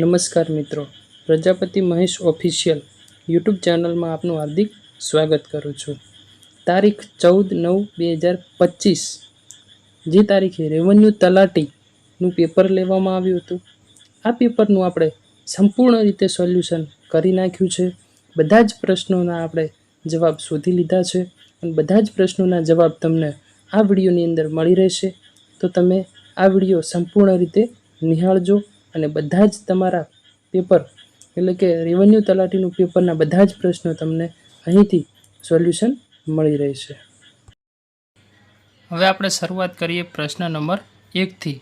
નમસ્કાર મિત્રો. Prajapati Mahesh official YouTube ચેનલમાં આપનું હાર્દિક સ્વાગત કરું છું. તારીખ ચૌદ નવ બે હજાર પચીસ. જે તારીખે રેવન્યુ તલાટીનું પેપર લેવામાં આવ્યું હતું. આ પેપરનું આપણે સંપૂર્ણ રીતે સોલ્યુશન કરી નાખ્યું છે. બધા જ પ્રશ્નોના આપણે જવાબ શોધી લીધા છે અને બધા જ પ્રશ્નોના જવાબ તમને આ વિડીયોની અંદર મળી રહેશે. તો તમે આ વીડિયો સંપૂર્ણ રીતે નિહાળજો. અને બધા જ તમારા પેપર, એટલે કે રેવન્યુ તલાટીનું પેપરના બધા જ પ્રશ્નો તમને અહીંથી સોલ્યુશન મળી રહેશે. હવે આપણે શરૂઆત કરીએ પ્રશ્ન નંબર એકથી.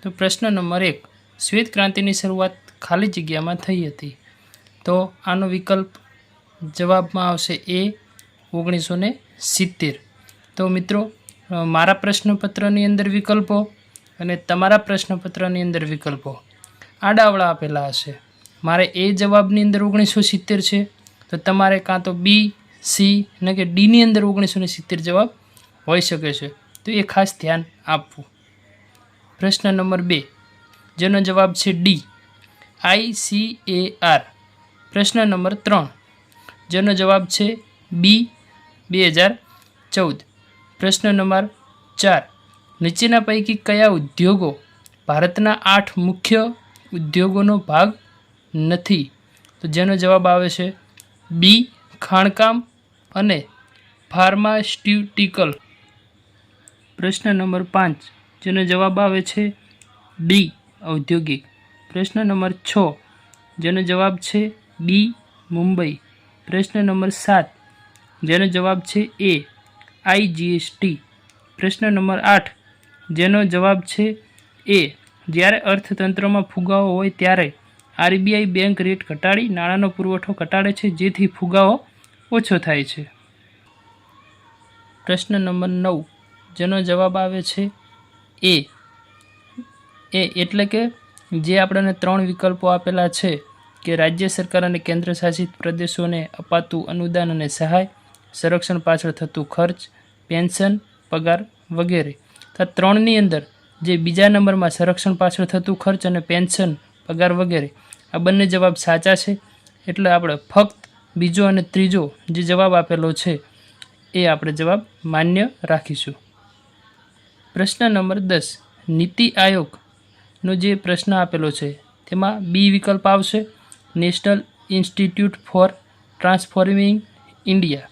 તો પ્રશ્ન નંબર એક, શ્વેત ક્રાંતિની શરૂઆત ખાલી જગ્યામાં થઈ હતી. તો આનો વિકલ્પ જવાબમાં આવશે એ ઓગણીસો ને સિત્તેર. તો મિત્રો મારા પ્રશ્નપત્રની અંદર વિકલ્પો અને તમારા પ્રશ્નપત્રની અંદર વિકલ્પો. આડાવડા આપેલા હશે. મારે એ જવાબની અંદર ઓગણીસો સિત્તેર છે. તો તમારે કાં તો બી, સી ને કે ડીની અંદર ઓગણીસો ને સિત્તેર જવાબ હોઈ શકે છે. તો એ ખાસ ધ્યાન આપવું. પ્રશ્ન નંબર બે. જેનો જવાબ છે D. I C A R. પ્રશ્ન નંબર ત્રણ. જેનો જવાબ છે બી બે હજાર ચૌદ. પ્રશ્ન નંબર ચાર. નીચેના પૈકી કયા ઉદ્યોગો ભારતના આઠ મુખ્ય ઉદ્યોગોનો ભાગ નથી. તો જેનો જવાબ આવે છે બી, ખાણકામ અને ફાર્માસ્યુટિકલ. પ્રશ્ન નંબર પાંચ, જેનો જવાબ આવે છે ડી, ઔદ્યોગિક. પ્રશ્ન નંબર છ, જેનો જવાબ છે બી, મુંબઈ. પ્રશ્ન નંબર સાત, જેનો જવાબ છે એ આઈજીએસટી પ્રશ્ન નંબર આઠ, જેનો જવાબ છે એ જ્યારે અર્થતંત્રમાં ફુગાવો હોય ત્યારે આરબીઆઈ બેંક રેટ ઘટાડી નાણાંનો પુરવઠો ઘટાડે છે, જેથી ફુગાવો ઓછો થાય છે. પ્રશ્ન નંબર નવ. જેનો જવાબ આવે છે એ. એ એટલે કે જે આપણને ત્રણ વિકલ્પો આપેલા છે કે રાજ્ય સરકાર અને કેન્દ્ર શાસિત પ્રદેશોને અપાતું અનુદાન અને સહાય, સંરક્ષણ પાછળ થતું ખર્ચ, પેન્શન, પગાર વગેરે. તો ત્રણની અંદર જે બીજા નંબરમાં સંરક્ષણ પાછળ થતું ખર્ચ અને પેન્શન, પગાર વગેરે, આ બંને જવાબ સાચા છે. એટલે આપણે ફક્ત બીજો અને ત્રીજો જે જવાબ આપેલો છે, એ આપણે જવાબ માન્ય રાખીશું. પ્રશ્ન નંબર દસ. નીતિ આયોગનો જે પ્રશ્ન આપેલો છે, તેમાં બી વિકલ્પ આવશે. National institute for transforming India.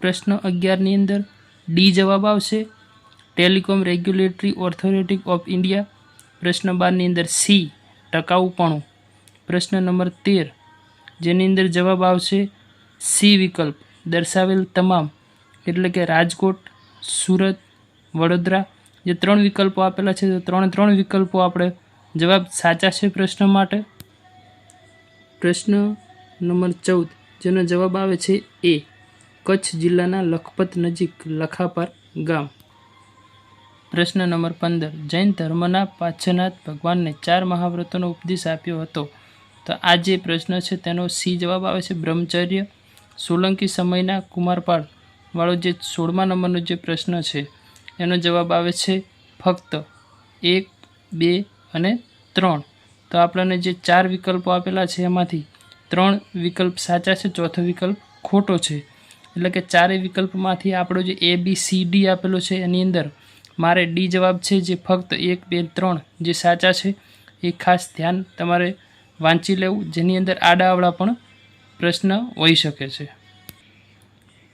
પ્રશ્ન અગિયારની અંદર ડી જવાબ આવશે. Telecom regulatory authority of India, પ્રશ્ન બારની અંદર સી, ટકાઉપણું. પ્રશ્ન નંબર તેર, જેની અંદર જવાબ આવશે સી વિકલ્પ. દર્શાવેલ તમામ, એટલે કે રાજકોટ, સુરત, વડોદરા, જે ત્રણ વિકલ્પો આપેલા છે, તો ત્રણે ત્રણ વિકલ્પો આપણે જવાબ સાચા છે પ્રશ્ન માટે. પ્રશ્ન નંબર ચૌદ, જેનો જવાબ આવે છે એ, કચ્છ જિલ્લાના લખપત નજીક લખાપાર ગામ. પ્રશ્ન નંબર પંદર. જૈન ધર્મના પાછનાથ ભગવાનને ચાર મહાવ્રતોનો ઉપદેશ આપ્યો હતો. તો આ જે પ્રશ્ન છે તેનો સી જવાબ આવે છે બ્રહ્મચર્ય સોલંકી સમયના કુમારપાળ વાળો જે સોળમા નંબરનો જે પ્રશ્ન છે એનો જવાબ આવે છે ફક્ત એક, બે અને ત્રણ. તો આપણને જે ચાર વિકલ્પો આપેલા છે એમાંથી ત્રણ વિકલ્પ સાચા છે, ચોથો વિકલ્પ ખોટો છે. એટલે કે ચારેય વિકલ્પમાંથી આપણો જે એ બી સી ડી આપેલો છે એની અંદર મારે ડી જવાબ છે જે ફક્ત એક, બે, ત્રણ જે સાચા છે, એ ખાસ ધ્યાન તમારે વાંચી લેવું, જેની અંદર આડાઅવળા પણ પ્રશ્ન હોઈ શકે છે.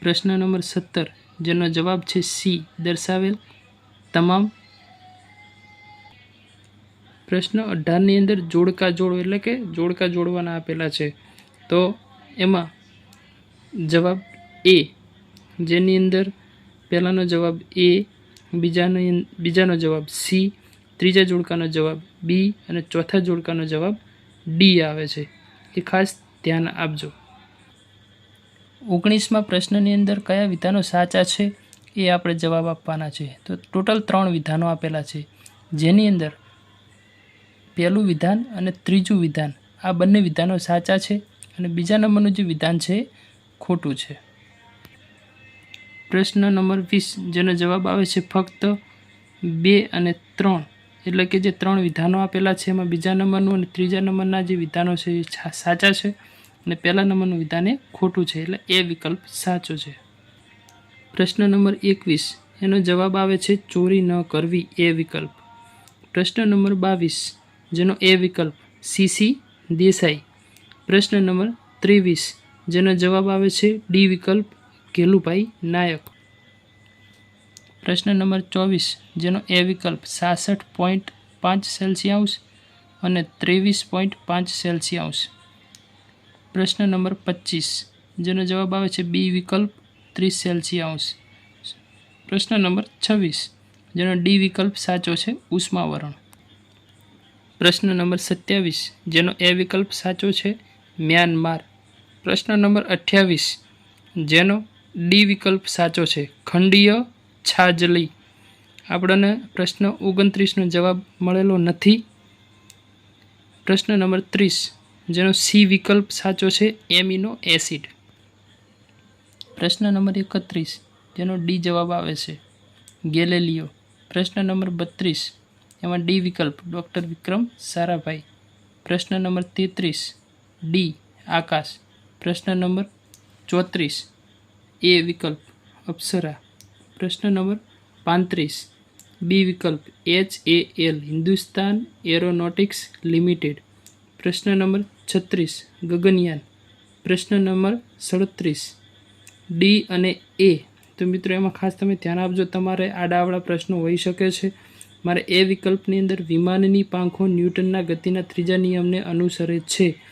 પ્રશ્ન નંબર સત્તર, જેનો જવાબ છે સી, દર્શાવેલ તમામ પ્રશ્ન અઢારની અંદર જોડકા જોડો, એટલે કે જોડકા જોડવાના આપેલા છે. તો એમાં જવાબ એ, જેની અંદર પહેલાંનો જવાબ એ બીજાનો બીજાનો જવાબ સી, ત્રીજા જોડકાનો જવાબ બી અને ચોથા જોડકાનો જવાબ ડી આવે છે. એ ખાસ ધ્યાન આપજો. ઓગણીસમાં પ્રશ્નની અંદર કયા વિધાનો સાચા છે એ આપણે જવાબ આપવાના છે. તો ટોટલ ત્રણ વિધાનો આપેલા છે. જેની અંદર પહેલું વિધાન અને ત્રીજું વિધાન આ બંને વિધાનો સાચા છે અને બીજા નંબરનું જે વિધાન છે ખોટું છે. પ્રશ્ન નંબર વીસ, જેનો જવાબ આવે છે ફક્ત બે અને ત્રણ. એટલે કે જે ત્રણ વિધાનો આપેલા છે, એમાં બીજા નંબરનું અને ત્રીજા નંબરના જે વિધાનો છે, એ સાચા છે અને પહેલા નંબરનું વિધાન એ ખોટું છે. એટલે એ વિકલ્પ સાચો છે. પ્રશ્ન નંબર એકવીસ, એનો જવાબ આવે છે, ચોરી ન કરવી, એ વિકલ્પ. પ્રશ્ન નંબર બાવીસ, જેનો એ વિકલ્પ સીસી દેસાઈ. પ્રશ્ન નંબર ત્રેવીસ, જેનો જવાબ આવે છે, ડી વિકલ્પ ઘેલુભાઈ નાયક. પ્રશ્ન નંબર ચોવીસ, જેનો એ વિકલ્પ સાસઠ પોઈન્ટ પાંચ સેલ્સિયસ અને ત્રેવીસ પોઈન્ટ પાંચ સેલ્સિયસ. પ્રશ્ન નંબર પચીસ, જેનો જવાબ આવે છે બી વિકલ્પ ત્રીસ સેલ્સિયસ. પ્રશ્ન નંબર છવ્વીસ, જેનો ડી વિકલ્પ સાચો છે ઉષ્માવરણ. પ્રશ્ન નંબર સત્યાવીસ, જેનો એ વિકલ્પ સાચો છે મ્યાનમાર. પ્રશ્ન નંબર અઠ્યાવીસ, જેનો ડી વિકલ્પ સાચો છે. ખંડીય છાજલી. આપણને પ્રશ્ન ઓગણત્રીસનો જવાબ મળેલો નથી. પ્રશ્ન નંબર ત્રીસ. જેનો સી વિકલ્પ સાચો છે, એમિનો એસિડ. પ્રશ્ન નંબર એકત્રીસ. જેનો ડી જવાબ આવે છે, ગેલેલિયો. પ્રશ્ન નંબર બત્રીસ. એમાં ડી વિકલ્પ, ડૉક્ટર વિક્રમ સારાભાઈ. પ્રશ્ન નંબર તેત્રીસ, ડી આકાશ. પ્રશ્ન નંબર ચોત્રીસ. એ વિકલ્પ. અપ્સરા. પ્રશ્ન નંબર પાંત્રીસ. બી વિકલ્પ. H A L, Hindustan aeronautics limited. પ્રશ્ન નંબર છત્રીસ, ગગનયાન. પ્રશ્ન નંબર સડત્રીસ. ડી અને એ. તો મિત્રો, એમાં ખાસ તમે ધ્યાન આપજો, તમારે આડાવડા પ્રશ્નો હોઈ શકે છે. મારે એ વિકલ્પની અંદર વિમાનની પાંખો ન્યૂટનના ગતિના ત્રીજા નિયમને અનુસરે છે.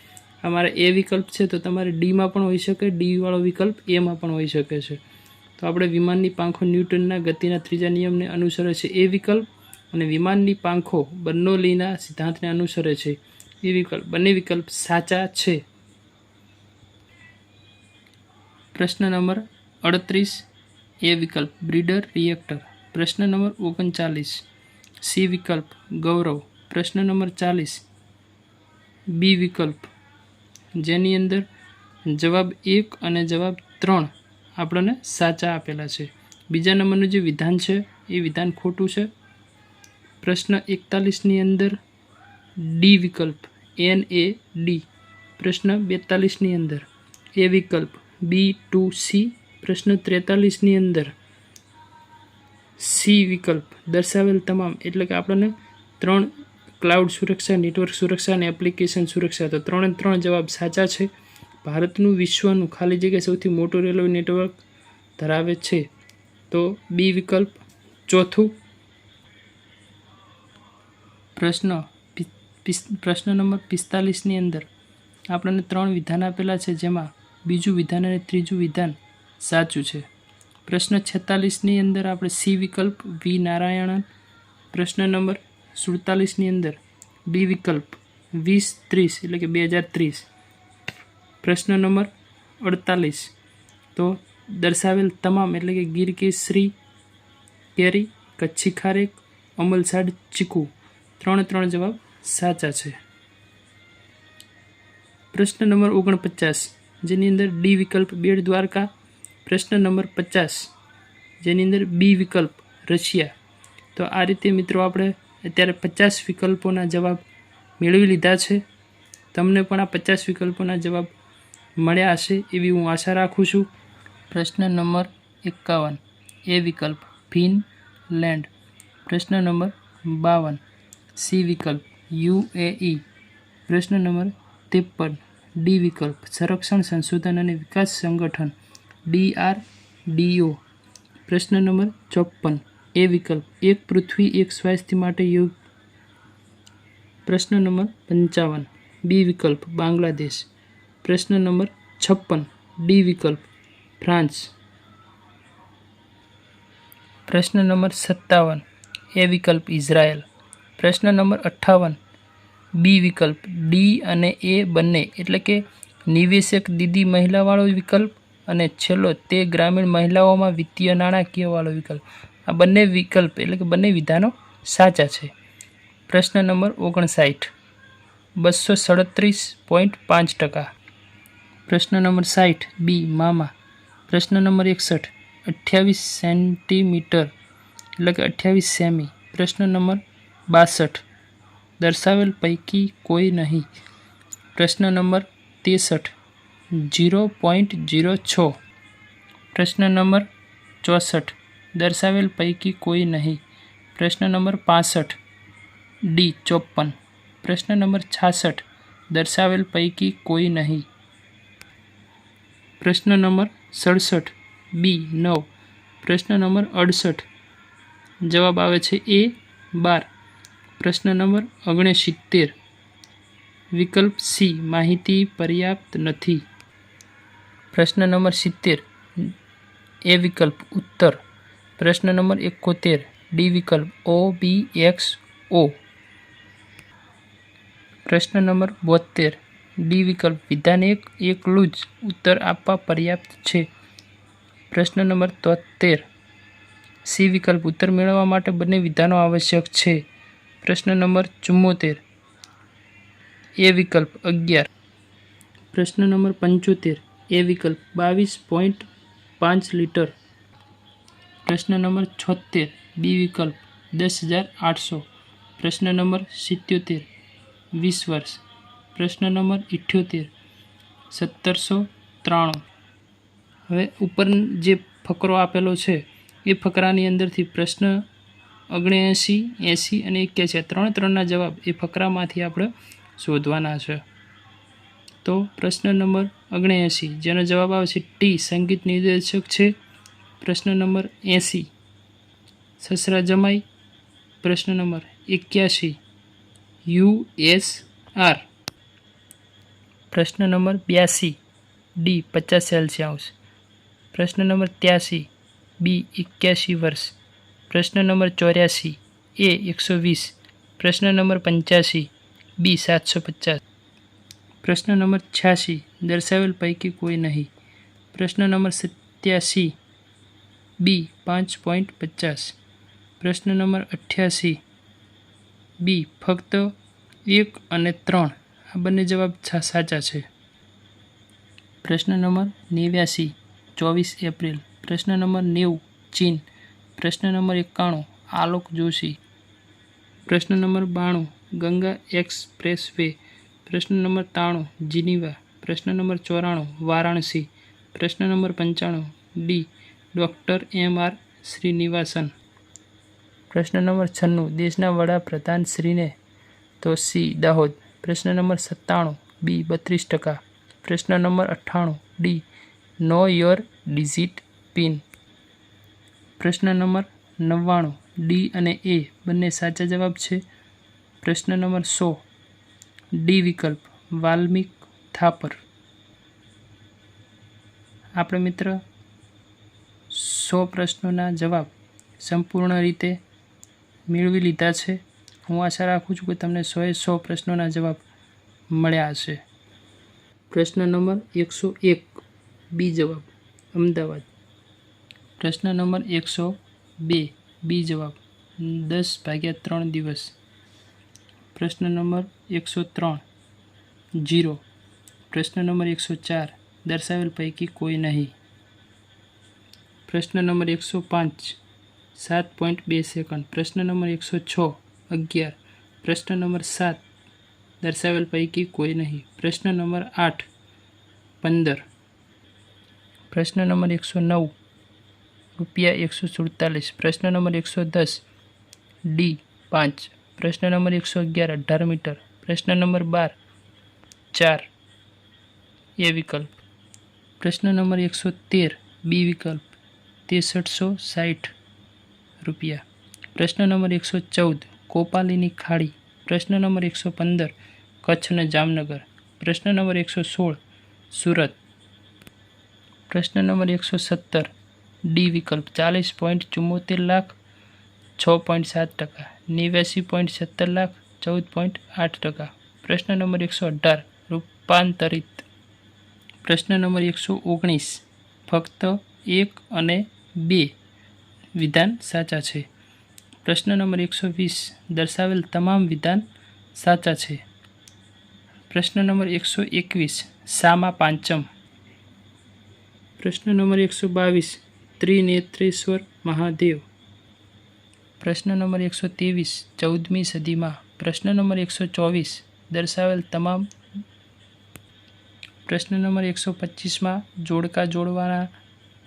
આ મારે એ વિકલ્પ છે તો તમારે ડીમાં પણ હોઈ શકે ડી વાળો વિકલ્પ એમાં પણ હોઈ શકે છે. તો આપણે વિમાનની પાંખો ન્યૂટનના ગતિના ત્રીજા નિયમને અનુસરે છે એ વિકલ્પ અને વિમાનની પાંખો બર્નોલીના સિદ્ધાંતને અનુસરે છે એ વિકલ્પ. બંને વિકલ્પ સાચા છે. પ્રશ્ન નંબર અડત્રીસ, એ વિકલ્પ બ્રીડર રિએક્ટર. પ્રશ્ન નંબર ઓગણચાલીસ, સી વિકલ્પ ગૌરવ. પ્રશ્ન નંબર ચાલીસ, બી વિકલ્પ જેની અંદર જવાબ એક અને જવાબ ત્રણ આપણને સાચા આપેલા છે. બીજા નંબરનું જે વિધાન છે, એ વિધાન ખોટું છે. પ્રશ્ન એકતાલીસની અંદર ડી વિકલ્પ એન એ ડી પ્રશ્ન બેતાલીસની અંદર એ વિકલ્પ બી ટુ સી પ્રશ્ન ત્રેતાલીસની અંદર સી વિકલ્પ દર્શાવેલ તમામ, એટલે કે આપણને ત્રણ ક્લાઉડ સુરક્ષા, નેટવર્ક સુરક્ષા અને એપ્લિકેશન સુરક્ષા. તો ત્રણે ત્રણ જવાબ સાચા છે. ભારતનું વિશ્વનું ખાલી જગ્યાએ સૌથી મોટું રેલવે નેટવર્ક ધરાવે છે. તો બી વિકલ્પ. ચોથું પ્રશ્ન પ્રશ્ન નંબર પિસ્તાલીસની અંદર આપણને ત્રણ વિધાન આપેલા છે, જેમાં બીજું વિધાન અને ત્રીજું વિધાન સાચું છે. પ્રશ્ન છેતાલીસની અંદર આપણે સી વિકલ્પ, વી નારાયણન. પ્રશ્ન નંબર સુડતાલીસની અંદર ડી વિકલ્પ વીસ ત્રીસ એટલે કે બે હજાર ત્રીસ. પ્રશ્ન નંબર અડતાલીસ. તો દર્શાવેલ તમામ એટલે કે ગીર કેસરી કેરી, કચ્છી ખારેક, અમલસાડ, ચીકુ. ત્રણે ત્રણ જવાબ સાચા છે. પ્રશ્ન નંબર ઓગણપચાસ. જેની અંદર ડી વિકલ્પ બેડ દ્વારકા. પ્રશ્ન નંબર પચાસ. જેની અંદર બી વિકલ્પ રશિયા. તો આ રીતે મિત્રો આપણે અત્યારે પચાસ વિકલ્પોના જવાબ મેળવી લીધા છે. તમને પણ આ પચાસ વિકલ્પોના જવાબ મળ્યા હશે એવી હું આશા રાખું છું. પ્રશ્ન નંબર એકાવન. એ વિકલ્પ ફિનલેન્ડ. પ્રશ્ન નંબર બાવન. સી વિકલ્પ યુએઈ. પ્રશ્ન નંબર ત્રેપન. ડી વિકલ્પ સંરક્ષણ સંશોધન અને વિકાસ સંગઠન ડીઆરડીઓ. પ્રશ્ન નંબર ચોપન. એ વિકલ્પ એક પૃથ્વી, એક સ્વાસ્થ્ય માટે યોગ. પ્રશ્ન નંબર પંચાવન. બી વિકલ્પ, બાંગ્લાદેશ. પ્રશ્ન નંબર છપ્પન. ડી વિકલ્પ, ફ્રાન્સ. પ્રશ્ન નંબર સત્તાવન. એ વિકલ્પ, ઇઝરાયલ. પ્રશ્ન નંબર અઠ્ઠાવન. બી વિકલ્પ, ડી અને એ બંને. એટલે કે નિવેશક દીદી મહિલાવાળો વિકલ્પ અને છેલ્લો તે ગ્રામીણ મહિલાઓમાં વિત્તીય નાણાકીયવાળો વિકલ્પ. આ બંને વિકલ્પ એટલે કે બંને વિધાનો સાચા છે. પ્રશ્ન નંબર ઓગણસાઠ. બસો સડત્રીસ પોઈન્ટ પાંચ ટકા. પ્રશ્ન નંબર સાઠ, બી, મામા. પ્રશ્ન નંબર એકસઠ, અઠ્યાવીસ સેન્ટીમીટર એટલે કે અઠ્યાવીસ સેમી. પ્રશ્ન નંબર બાસઠ, દર્શાવેલ પૈકી કોઈ નહીં. પ્રશ્ન નંબર ત્રેસઠ જીરો પોઈન્ટ જીરો છ. પ્રશ્ન નંબર ચોસઠ દર્શાવેલ પૈકી કોઈ નહીં. પ્રશ્ન નંબર પાસઠ. ડી ચોપન પ્રશ્ન નંબર છાસઠ. દર્શાવેલ પૈકી કોઈ નહીં. પ્રશ્ન નંબર સડસઠ. બી, નવ. પ્રશ્ન નંબર અડસઠ. જવાબ આવે છે એ, બાર. પ્રશ્ન નંબર ઓગણસિત્તેર. વિકલ્પ સી, માહિતી પર્યાપ્ત નથી. પ્રશ્ન નંબર સિત્તેર. એ વિકલ્પ ઉત્તર. પ્રશ્ન નંબર એકોતેર. ડી વિકલ્પ. ઓ બી એક્સ ઓ પ્રશ્ન નંબર બોતેર ડી વિકલ્પ. વિધાન એક, એકલું જ ઉત્તર આપવા પર્યાપ્ત છે. પ્રશ્ન નંબર તોતેર સી વિકલ્પ. ઉત્તર મેળવવા માટે બંને વિધાનો આવશ્યક છે. પ્રશ્ન નંબર ચુમ્મોતેર. એ વિકલ્પ અગિયાર. પ્રશ્ન નંબર પંચોતેર. એ વિકલ્પ બાવીસ પોઈન્ટ પાંચ લીટર. પ્રશ્ન નંબર છોતેર બી વિકલ્પ, દસ હજાર આઠસો. પ્રશ્ન નંબર સિત્યોતેર, વીસ વર્ષ. પ્રશ્ન નંબર ઇઠ્યોતેર, સત્તરસો ત્રાણું. હવે ઉપર જે ફકરો આપેલો છે, એ ફકરાની અંદરથી પ્રશ્ન ઓગણએંસી એંસી અને એક્યાસી ત્રણે ત્રણ ત્રણના જવાબ એ ફકરામાંથી આપણે શોધવાના છે. તો પ્રશ્ન નંબર ઓગણએંસી જેનો જવાબ આવે છે ટી, સંગીત નિર્દેશક છે પ્રશ્ન નંબર એંસી સસરા જમાઈ પ્રશ્ન નંબર એક્યાસી યુ એસ આર પ્રશ્ન નંબર બ્યાસી ડી પચાસ સેલ્સિયસ પ્રશ્ન નંબર ત્યાસી બી એક્યાસી વર્ષ પ્રશ્ન નંબર ચોર્યાસી એ એકસો વીસ પ્રશ્ન નંબર પંચ્યાસી બી સાતસો પચાસ પ્રશ્ન નંબર છ્યાસી દર્શાવેલ પૈકી કોઈ નહીં પ્રશ્ન નંબર સત્યાસી બી, પાંચ પોઈન્ટ પચાસ. પ્રશ્ન નંબર અઠ્યાસી. બી, ફક્ત એક અને ત્રણ. આ બંને જવાબ સાચા છે. પ્રશ્ન નંબર નેવ્યાસી, ચોવીસ એપ્રિલ. પ્રશ્ન નંબર નેવું, ચીન. પ્રશ્ન નંબર એકાણું, આલોક જોશી. પ્રશ્ન નંબર બાણું, ગંગા એક્સપ્રેસ વે પ્રશ્ન નંબર ત્રાણું, જીનીવા. પ્રશ્ન નંબર ચોરાણું, વારાણસી. પ્રશ્ન નંબર પંચાણું, D doctor M R Srinivasan. પ્રશ્ન નંબર છન્નું. દેશના વડાપ્રધાન શ્રીને તો સી. દાહોદ. પ્રશ્ન નંબર સત્તાણું. બી. બત્રીસ ટકા. પ્રશ્ન નંબર અઠ્ઠાણું. D. Know your digit PIN. પ્રશ્ન નંબર નવ્વાણું. ડી અને એ બંને સાચા જવાબ છે? પ્રશ્ન નંબર સો. ડી વિકલ્પ. વાલ્મિક થાપર. આપણે મિત્ર સો પ્રશ્નોના જવાબ સંપૂર્ણ રીતે મેળવી લીધા છે. હું આશા રાખું છું કે તમને સોએ સો પ્રશ્નોના જવાબ મળ્યા હશે. પ્રશ્ન નંબર એકસો એક બી જવાબ, અમદાવાદ. પ્રશ્ન નંબર એકસો બે બી જવાબ, દસ ભાગ્યા ત્રણ દિવસ. પ્રશ્ન નંબર એકસો ત્રણ જીરો. પ્રશ્ન નંબર એકસો ચાર, દર્શાવેલ પૈકી કોઈ નહીં. પ્રશ્ન નંબર એકસો પાંચ સાત પોઈન્ટ બે સેકન્ડ પ્રશ્ન નંબર એકસો છ અગિયાર પ્રશ્ન નંબર સાત દર્શાવેલ પૈકી કોઈ નહીં પ્રશ્ન નંબર આઠ પંદર પ્રશ્ન નંબર એકસો નવ રૂપિયા એકસો સુડતાલીસ પ્રશ્ન નંબર એકસો દસ ડી પાંચ પ્રશ્ન નંબર એકસો અગિયાર અઢાર મીટર પ્રશ્ન નંબર બાર ચાર એ વિકલ્પ પ્રશ્ન નંબર એકસો તેર બી વિકલ્પ ત્રેસઠસો સાઠ રૂપિયા. પ્રશ્ન નંબર એકસો ચૌદ, કોપાલીની ખાડી. પ્રશ્ન નંબર એકસો પંદર કચ્છ અને જામનગર. પ્રશ્ન નંબર એકસો સોળ, સુરત. પ્રશ્ન નંબર એકસો સત્તર, ડી વિકલ્પ, ચાલીસ પોઈન્ટ ચુમ્મોતેર લાખ, છ પોઈન્ટ સાત ટકા. નેવ્યાસી પોઈન્ટ સત્તર લાખ, ચૌદ પોઈન્ટ આઠ ટકા. પ્રશ્ન નંબર એકસો અઢાર, રૂપાંતરિત. પ્રશ્ન નંબર એકસો ઓગણીસ, ફક્ત એક અને બે. વિધાન સાચા છે. પ્રશ્ન નંબર એકસો વીસ. દર્શાવેલ તમામ વિધાન સાચા છે. પ્રશ્ન નંબર એકસો એકવીસ. સામા પાંચમ. પ્રશ્ન નંબર એકસો બાવીસ. ત્રિનેત્રેશ્વર મહાદેવ. પ્રશ્ન નંબર એકસો ત્રેવીસ. ચૌદમી સદીમાં. પ્રશ્ન નંબર એકસો ચોવીસ. દર્શાવેલ તમામ પ્રશ્ન નંબર એકસો પચીસમાં જોડકા જોડવાના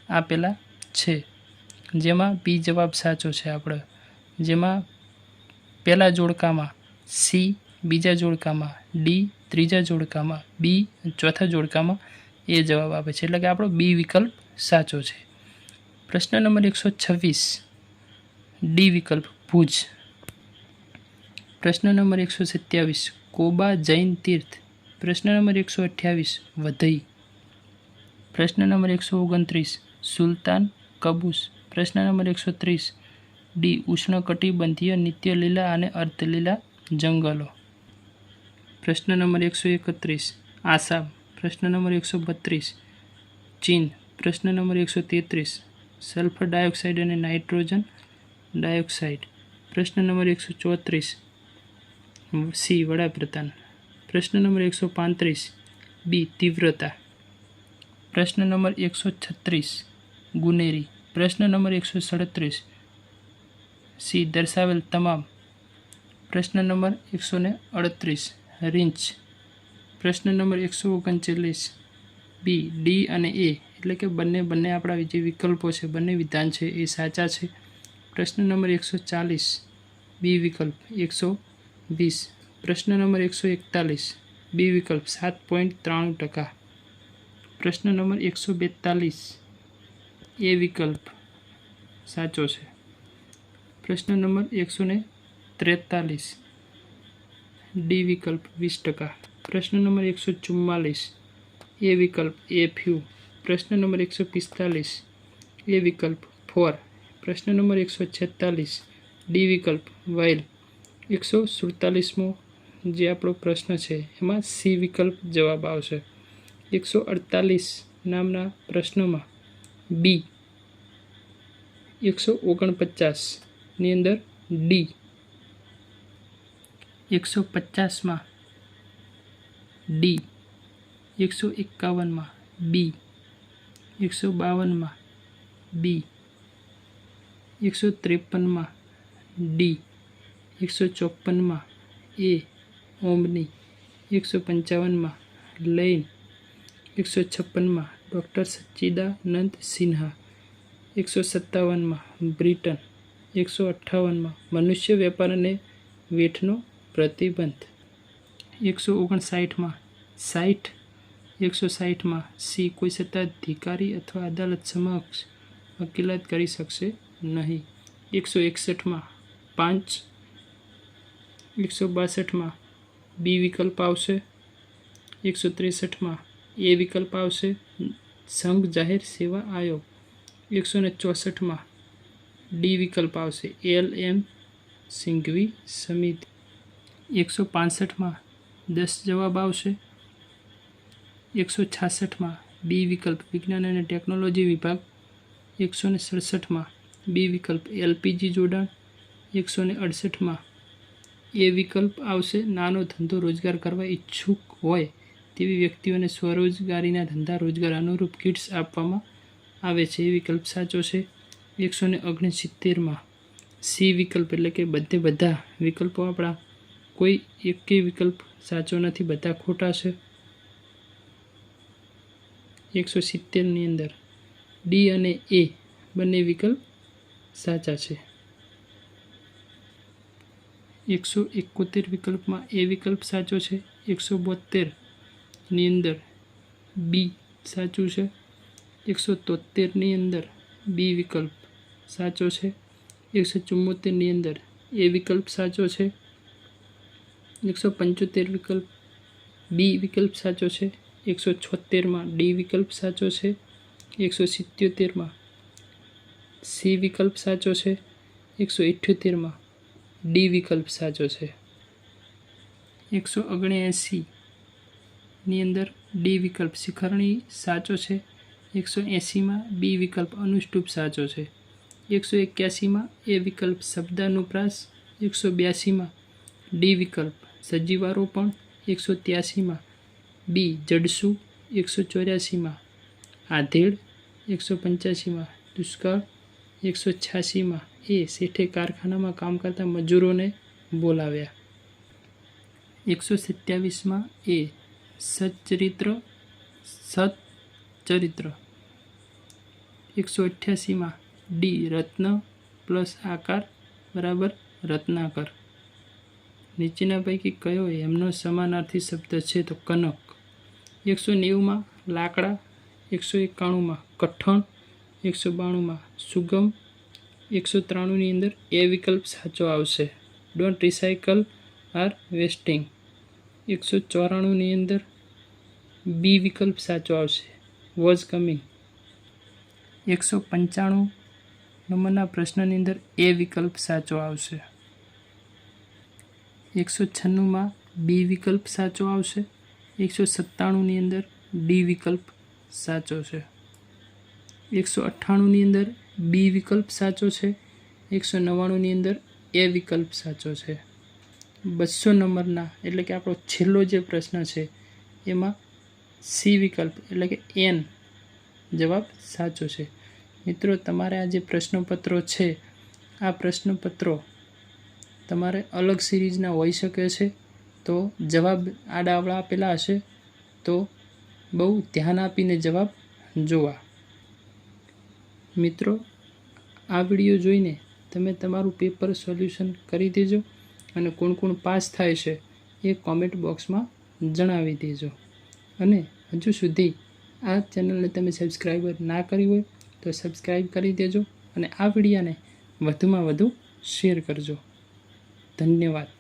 આપેલા છે. જેમાં બી જવાબ સાચો છે આપણે જેમાં પહેલા જોડકામાં સી, બીજા જોડકામાં ડી, ત્રીજા જોડકામાં બી, ચોથા જોડકામાં એ જવાબ આપે છે. એટલે કે આપણો બી વિકલ્પ સાચો છે. પ્રશ્ન નંબર એકસો છવ્વીસ. ડી વિકલ્પ ભુજ. પ્રશ્ન નંબર એકસો સત્યાવીસ. કોબા જૈન તીર્થ. પ્રશ્ન નંબર એકસો અઠ્યાવીસ. વધઈ. પ્રશ્ન નંબર એકસો ઓગણત્રીસ. સુલતાન કબૂસ. પ્રશ્ન નંબર એકસો ત્રીસ. ડી. ઉષ્ણકટિબંધીય નિત્ય લીલા અને અર્ધલીલા જંગલો. પ્રશ્ન નંબર એકસો એકત્રીસ. આસામ. પ્રશ્ન નંબર એકસો બત્રીસ. ચીન. પ્રશ્ન નંબર એકસો તેત્રીસ. સલ્ફર ડાયોક્સાઇડ અને નાઇટ્રોજન ડાયોક્સાઇડ. પ્રશ્ન નંબર એકસો ચોત્રીસ. સી. વડાપ્રધાન. પ્રશ્ન નંબર એકસો પાંત્રીસ. બી તીવ્રતા. પ્રશ્ન નંબર એકસો છત્રીસ. ગુનેરી. પ્રશ્ન નંબર એકસો સડત્રીસ. સી. દર્શાવેલ તમામ. પ્રશ્ન નંબર એકસો ને અડત્રીસ. રીંચ પ્રશ્ન નંબર એકસો ઓગણચાલીસ. બી. ડી અને એ. એટલે કે બંને બંને આપણા જે વિકલ્પો છે, બંને વિધાન છે, એ સાચા છે. પ્રશ્ન નંબર એકસો ચાલીસ. બી વિકલ્પ એકસો વીસ. પ્રશ્ન નંબર એકસો એકતાલીસ. બી વિકલ્પ સાત પોઈન્ટ ત્રાણું ટકા. પ્રશ્ન નંબર એકસો બેતાલીસ. એ વિકલ્પ સાચો છે. પ્રશ્ન નંબર એકસો ને ત્રેતાલીસ. ડી વિકલ્પ વીસ ટકા. પ્રશ્ન નંબર એકસો ચુમ્માલીસ. એ વિકલ્પ એ ફ્યુ. પ્રશ્ન નંબર એકસો પિસ્તાલીસ. એ વિકલ્પ ફોર. પ્રશ્ન નંબર એકસો છેતાલીસ. ડી વિકલ્પ વાઇલ. એકસો સુડતાલીસમો જે આપણો પ્રશ્ન છે, એમાં સી વિકલ્પ જવાબ આવશે. એકસો અડતાલીસ નામના પ્રશ્નમાં બી એકસો ઓગણપચાસની અંદર ડી એકસો પચાસમાં ડી એકસો એકાવનમાં બી એકસો બાવનમાં બી એકસો ત્રેપનમાં ડી એકસો ચોપનમાં એ ઓમની એકસો પંચાવનમાં લૈન એકસો છપ્પનમાં ડૉક્ટર સચ્ચિદાનંદ સિન્હા, એકસો સત્તાવનમાં બ્રિટન, એકસો અઠ્ઠાવનમાં મનુષ્ય વેપાર અને વેઠનો પ્રતિબંધ, એકસો ઓગણસાઠમાં સાઠ એકસો સાઠમાં સી કોઈ સત્તાધિકારી અથવા અદાલત સમક્ષ વકીલાત કરી શકશે નહીં, એકસો એકસઠમાં પાંચ, એકસો બાસઠમાં બી વિકલ્પ આવશે, એકસો ત્રેસઠમાં એ વિકલ્પ આવશે સંઘ જાહેર સેવા આયોગ એકસો ને ચોસઠમાં ડી વિકલ્પ આવશે. એલ એમ સિંઘવી સમિતિ. એકસો પાસઠમાં દસ જવાબ આવશે. એકસો છાસઠમાં બી વિકલ્પ વિજ્ઞાન અને ટેકનોલોજી વિભાગ. એકસો ને સડસઠમાં બી વિકલ્પ એલપીજી જોડાણ. એકસો ને અડસઠમાં એ વિકલ્પ આવશે. નાનો ધંધો રોજગાર કરવા ઈચ્છુક હોય તેવી વ્યક્તિઓને સ્વરોજગારીના ધંધા રોજગાર અનુરૂપ કિટ્સ આપવામાં આવે છે. એ વિકલ્પ સાચો છે. એકસો ને ઓગણસિત્તેરમાં સી વિકલ્પ એટલે કે બધે બધા વિકલ્પો આપણા. કોઈ એકેય વિકલ્પ સાચો નથી. બધા ખોટા છે. એકસો સિત્તેરની અંદર ડી અને એ બંને વિકલ્પ સાચા છે. એકસો એકોતેર વિકલ્પમાં એ વિકલ્પ સાચો છે. એકસો બોતેરની અંદર. બી સાચું છે? એકસો તોતેરની અંદર બી વિકલ્પ સાચો છે? એકસો ચુમ્મોતેરની અંદર એ વિકલ્પ સાચો છે? એકસો પંચોતેર વિકલ્પ બી વિકલ્પ સાચો છે? એકસો છોતેરમાં ડી વિકલ્પ સાચો છે? એકસો સિત્યોતેરમાં સી વિકલ્પ સાચો છે? એકસો ઇઠ્યોતેરમાં ડી વિકલ્પ સાચો છે? એકસો ઓગણએંસીની અંદર ડી વિકલ્પ શિખરણી સાચો છે. એકસો એંસીમાં બી વિકલ્પ અનુષ્ટુપ સાચો છે. એકસો એક્યાસીમાં એ વિકલ્પ શબ્દાનુપ્રાસ એકસો બ્યાસીમાં ડી વિકલ્પ સજીવારોપણ એકસો ત્યાસીમાં બી જડસુ. એકસો ચોર્યાસીમાં આધેડ. એકસો પંચ્યાસીમાં દુષ્કાળ. એકસો છ્યાસીમાં એ શેઠે કારખાનામાં કામ કરતા મજૂરોને બોલાવ્યા. એકસો સત્યાવીસમાં એ સચ્ચરિત્ર સચ્ચરિત્ર એકસો અઠ્યાસીમાં ડી, રત્ન પ્લસ આકાર બરાબર રત્નાકર. નીચેના પૈકી કયો એમનો સમાનાર્થી શબ્દ છે તો કનક. એકસો નેવુંમાં લાકડા, એકસો એકાણુંમાં કઠણ, એકસો બાણુંમાં સુગમ, એકસો ત્રાણુંની અંદર એ વિકલ્પ સાચો આવશે. ડોન્ટ રિસાયકલ આર વેસ્ટિંગ એકસો ચોરાણુંની અંદર બી વિકલ્પ સાચો આવશે. Was coming. એકસો પંચાણું નંબરના પ્રશ્નની અંદર એ વિકલ્પ સાચો આવશે. એકસો છન્નુંમાં બી વિકલ્પ સાચો આવશે. એકસો સત્તાણુંની અંદર ડી વિકલ્પ સાચો છે. એકસો અઠ્ઠાણુંની અંદર બી વિકલ્પ સાચો છે. એકસો નવ્વાણુંની અંદર એ વિકલ્પ સાચો છે. બસો નંબરના, એટલે કે આપણો છેલ્લો જે પ્રશ્ન છે, એમાં સી વિકલ્પ, એટલે કે એન. જવાબ સાચો છે. મિત્રો, તમારે આ જે પ્રશ્નપત્રો છે, આ પ્રશ્નપત્રો તમારે અલગ સિરીઝના હોઈ શકે છે. તો જવાબ આડાવડા આપેલા હશે. તો બહુ ધ્યાન આપીને જવાબ જોવા. મિત્રો, આ વીડિયો જોઈને તમે તમારું પેપર સોલ્યુશન કરી દેજો અને કોણ કોણ પાસ થાય છે એ કોમેન્ટ બોક્સમાં જણાવી દેજો. અને હજુ સુધી આ ચેનલને તમે સબસ્ક્રાઈબર ના કરી હોય તો સબસ્ક્રાઈબ કરી દેજો અને આ વિડીયાને વધુમાં વધુ શેર કરજો. ધન્યવાદ.